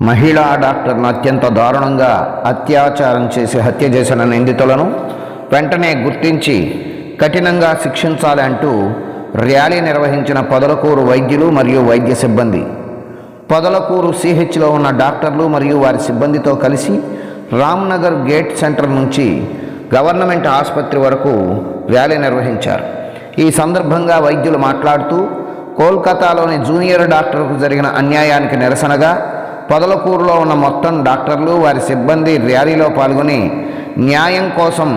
మహిళా డాక్టర్ను అత్యంత దారుణంగా అత్యాచారం చేసి హత్య చేసిన నిందితులను వెంటనే గుర్తించి కఠినంగా శిక్షించాలి అంటూ ర్యాలీ నిర్వహించిన పొదలకూరు వైద్యులు మరియు వైద్య సిబ్బంది. పొదలకూరు సిహెచ్లో ఉన్న డాక్టర్లు మరియు వారి సిబ్బందితో కలిసి రామ్నగర్ గేట్ సెంటర్ నుంచి గవర్నమెంట్ ఆసుపత్రి వరకు ర్యాలీ నిర్వహించారు. ఈ సందర్భంగా వైద్యులు మాట్లాడుతూ కోల్కతాలోని జూనియర్ డాక్టర్కు జరిగిన అన్యాయానికి నిరసనగా పొదలకూరులో ఉన్న మొత్తం డాక్టర్లు వారి సిబ్బంది ర్యాలీలో పాల్గొని న్యాయం కోసం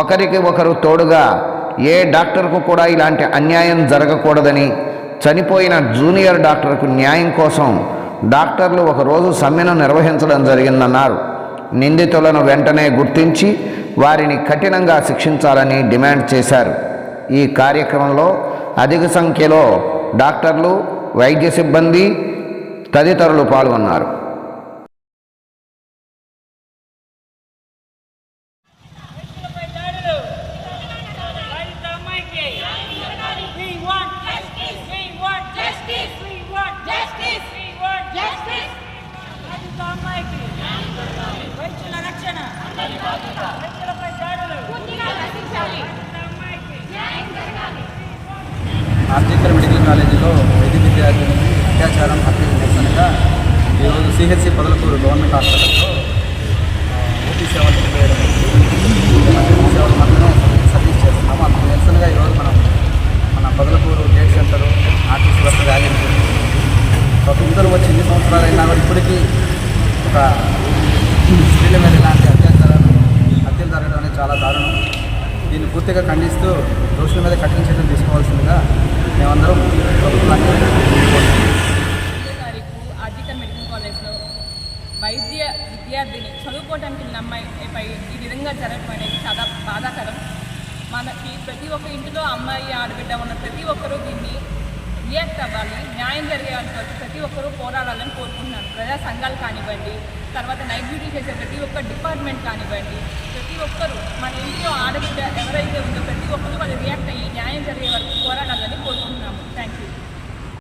ఒకరికి ఒకరు తోడుగా ఏ డాక్టర్కు కూడా ఇలాంటి అన్యాయం జరగకూడదని చనిపోయిన జూనియర్ డాక్టర్కు న్యాయం కోసం డాక్టర్లు ఒకరోజు సమ్మెను నిర్వహించడం జరిగిందన్నారు. నిందితులను వెంటనే గుర్తించి వారిని కఠినంగా శిక్షించాలని డిమాండ్ చేశారు. ఈ కార్యక్రమంలో అధిక సంఖ్యలో డాక్టర్లు వైద్య సిబ్బంది తదితరులు పాల్గొన్నారు. రైతులపై ఆర్జికర్ మెడికల్ కాలేజీలో వైద్య విద్యార్థులకు అత్యాచారం హత్య సిహెచ్సి పదలకూరు గవర్నమెంట్ హాస్పిటల్లో ఓపీ సేవలు నిర్వహించడం ఓపీ సేవలు మాత్రమే సర్వీస్ చేస్తున్నాము. అందుకు నిరసనగా ఈరోజు మనం మన పదలకూరు గేట్ సెంటర్ ఆర్టీసీ వద్ద ర్యాలీ ఒక స్వతంత్రం వచ్చి ఎన్ని సంవత్సరాలు అయినా కూడా ఇప్పటికీ ఒక స్త్రీల మీద ఇలాంటి అత్యాచారాలు హత్యలు జరగడం అనేది చాలా దారుణం. దీన్ని పూర్తిగా ఖండిస్తూ దోషుల మీద కఠిన చర్యలు తీసుకోవాల్సిందిగా వైద్య విద్యార్థిని చదువుకోవడానికి వెళ్ళిన అమ్మాయిపై ఈ విధంగా జరగడం అనేది చాలా బాధాకరం. మనకి ప్రతి ఒక్క ఇంటిలో అమ్మాయి ఆడబిడ్డ ఉన్న ప్రతి ఒక్కరూ దీన్ని రియాక్ట్ అవ్వాలి న్యాయం జరిగేంత వరకు ప్రతి ఒక్కరూ పోరాడాలని కోరుకుంటున్నాను. ప్రజా సంఘాలు కానివ్వండి తర్వాత నైట్ డ్యూటీ చేసే ప్రతి ఒక్క డిపార్ట్మెంట్ కానివ్వండి ప్రతి ఒక్కరూ మన ఇంట్లో ఆడబిడ్డ ఎవరైతే ఉందో ప్రతి ఒక్కరూ వాళ్ళు రియాక్ట్ అయ్యి న్యాయం జరిగే